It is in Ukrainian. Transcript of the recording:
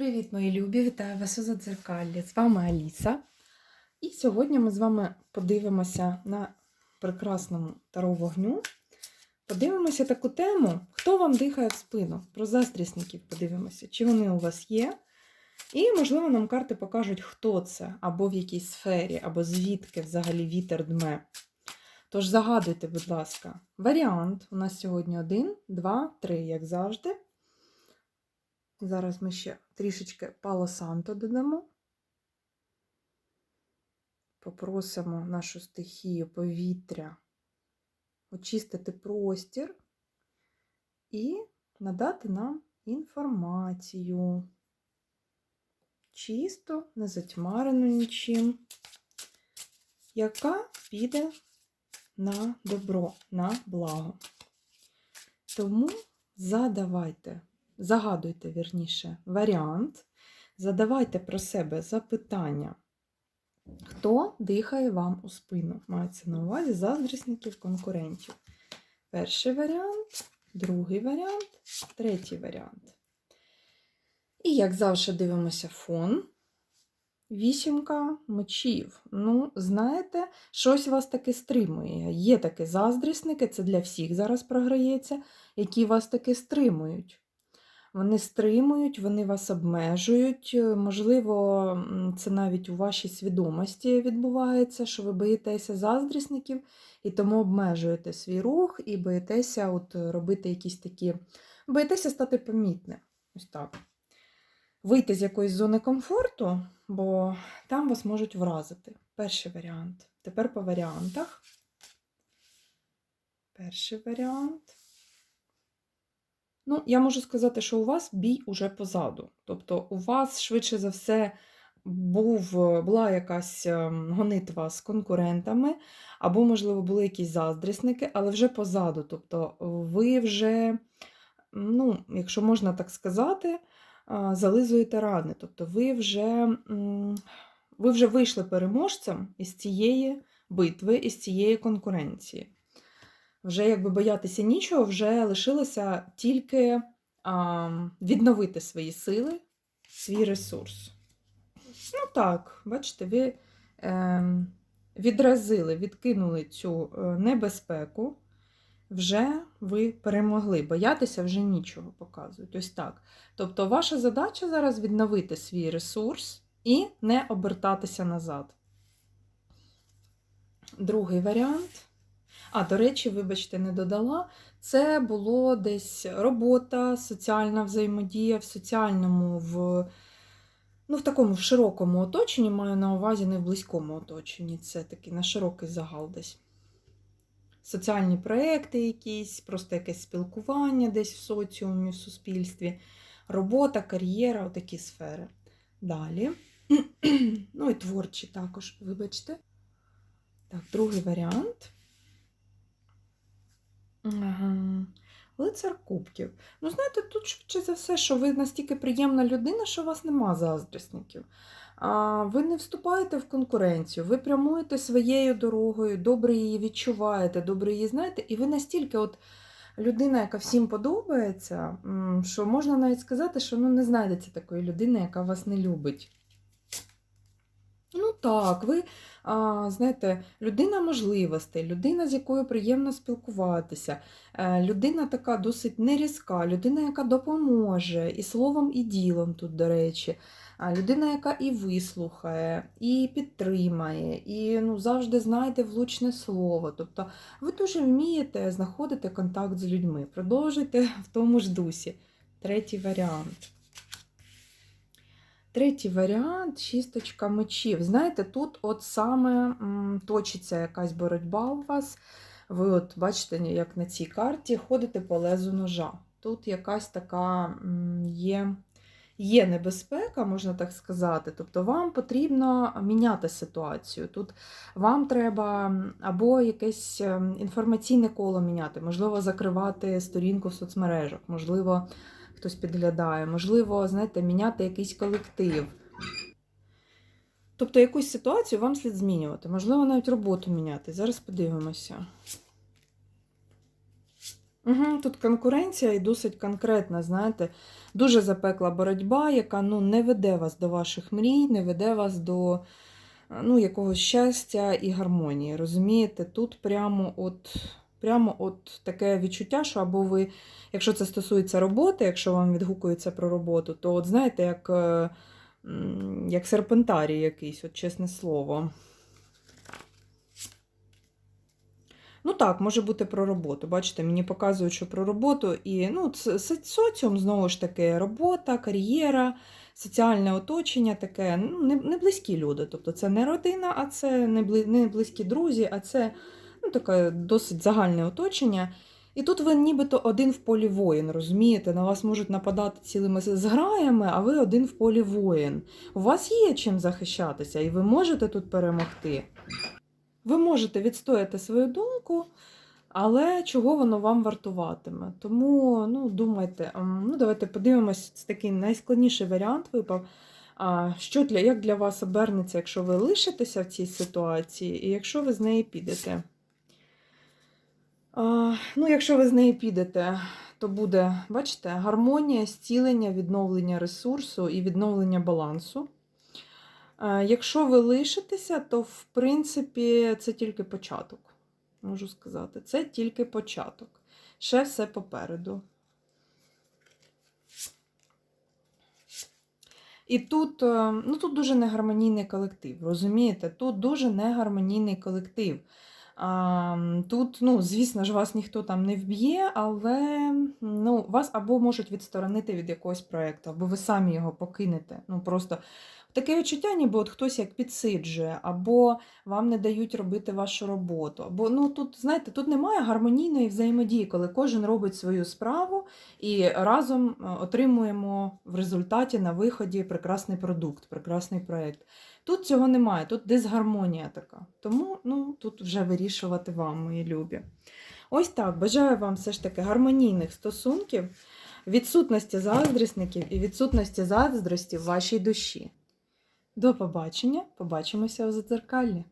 Привіт, мої любі! Вітаю вас у Задзеркаллі. З вами Аліса. І сьогодні ми з вами подивимося на прекрасному таро вогню. Подивимося таку тему, хто вам дихає в спину. Про заздрісників подивимося, чи вони у вас є. І, можливо, нам карти покажуть, хто це, або в якій сфері, або звідки взагалі вітер дме. Тож загадуйте, будь ласка, варіант. У нас сьогодні один, два, три, як завжди. Зараз ми ще трішечки Пало Санто додамо. Попросимо нашу стихію повітря очистити простір і надати нам інформацію. Чисто, не затьмарену нічим, яка піде на добро, на благо. Тому задавайте загадуйте, вірніше, варіант, задавайте про себе запитання, хто дихає вам у спину. Мається на увазі заздрісників, конкурентів. Перший варіант, другий варіант, третій варіант. І, як завжди, дивимося фон. Вісімка мечів. Ну, знаєте, щось вас таки стримує. Є такі заздрісники, це для всіх зараз програється, які вас таки стримують. Вони стримують, вони вас обмежують. Е, можливо, це навіть у вашій свідомості відбувається, що ви боїтеся заздрісників і тому обмежуєте свій рух і боїтеся от робити якісь такі, боїтеся стати помітним. Ось так. Вийти з якоїсь зони комфорту, бо там вас можуть вразити. Перший варіант. Тепер по варіантах. Перший варіант. Ну, я можу сказати, що у вас бій уже позаду. Тобто, у вас, швидше за все, був, була якась ем, гонитва з конкурентами, або, можливо, були якісь заздрісники, але вже позаду. Тобто, ви вже, ну, якщо можна так сказати, зализуєте рани. Тобто, ви вже, ви вже вийшли переможцем із цієї битви, із цієї конкуренції вже якби боятися нічого, вже лишилося тільки а, відновити свої сили, свій ресурс. Ну так, бачите, ви е, відразили, відкинули цю е, небезпеку, вже ви перемогли. Боятися вже нічого показують. Ось так. Тобто, ваша задача зараз відновити свій ресурс і не обертатися назад. Другий варіант. А, до речі, вибачте, не додала. Це було десь робота, соціальна взаємодія в соціальному, в ну, в такому в широкому оточенні, маю на увазі не в близькому оточенні. Це такий на широкий загал десь. Соціальні проекти якісь, просто якесь спілкування десь в соціумі, в суспільстві, робота, кар'єра, отакі сфери. Далі. Ну і творчі також, вибачте. Так, другий варіант. Лицар кубків. Ну, знаєте, тут швидше за все, що ви настільки приємна людина, що у вас нема заздрісників. А, Ви не вступаєте в конкуренцію, ви прямуєте своєю дорогою, добре її відчуваєте, добре її знаєте, і ви настільки от людина, яка всім подобається, що можна навіть сказати, що ну, не знайдеться такої людини, яка вас не любить. Ну так, ви знаєте, людина можливостей, людина, з якою приємно спілкуватися, е, людина така досить нерізка, людина, яка допоможе і словом, і ділом тут, до речі. Людина, яка і вислухає, і підтримає, і ну, завжди знайде влучне слово. Тобто ви дуже вмієте знаходити контакт з людьми. Продовжуйте в тому ж дусі. Третій варіант. Третій варіант шісточка мечів. Знаєте, тут от саме точиться якась боротьба у вас. Ви от бачите, як на цій карті ходите по лезу ножа. Тут якась така є є небезпека, можна так сказати. Тобто вам потрібно міняти ситуацію. Тут вам треба або якесь ем, інформаційне коло міняти, можливо, закривати сторінку в соцмережах, можливо хтось підглядає, можливо, знаєте, міняти якийсь колектив. Тобто якусь ситуацію вам слід змінювати. Можливо, навіть роботу міняти. Зараз подивимося. Угу, тут конкуренція і досить конкретна, знаєте, дуже запекла боротьба, яка ну, не веде вас до ваших мрій, не веде вас до ну, якогось щастя і гармонії. Розумієте, тут прямо от, прямо от таке відчуття, що або ви, якщо це стосується роботи, якщо вам відгукується про роботу, то от знаєте, як, е, як серпентарій якийсь, от чесне слово. Ну так, може бути про роботу. Бачите, мені показують, що про роботу і ну, соціум знову ж таки робота, кар'єра, соціальне оточення таке, ну, не, не близькі люди. Тобто це не родина, а це не близькі друзі, а це ну, таке досить загальне оточення. І тут ви нібито один в полі воїн, розумієте? На вас можуть нападати цілими зграями, а ви один в полі воїн. У вас є чим захищатися, і ви можете тут перемогти. Ви можете відстояти свою думку, але чого воно вам вартуватиме? Тому ну, думайте, ем, ну, давайте подивимось, це такий найскладніший варіант випав. Що для, як для вас обернеться, якщо ви лишитеся в цій ситуації, і якщо ви з неї підете? Ну, якщо ви з неї підете, то буде, бачите, гармонія, зцілення, відновлення ресурсу і відновлення балансу. Якщо ви лишитеся, то в принципі це тільки початок. Можу сказати, це тільки початок. Ще все попереду. І тут, е, ну, тут дуже негармонійний колектив, розумієте? Тут дуже негармонійний колектив. Тут, ну, звісно ж, вас ніхто там не вб'є, але ну, вас або можуть відсторонити від якогось проєкту, або ви самі його покинете. Ну, просто таке відчуття, ніби от хтось як підсиджує, або вам не дають робити вашу роботу. Або ну, тут, знаєте, тут немає гармонійної взаємодії, коли кожен робить свою справу і разом е, отримуємо в результаті на виході прекрасний продукт, прекрасний проєкт. Тут цього немає, тут дисгармонія така. Тому ну, тут вже вирішувати вам, мої любі. Ось так. Бажаю вам все ж таки гармонійних стосунків, відсутності заздрісників і відсутності заздрості в вашій душі. До побачення, побачимося у задзеркаллі.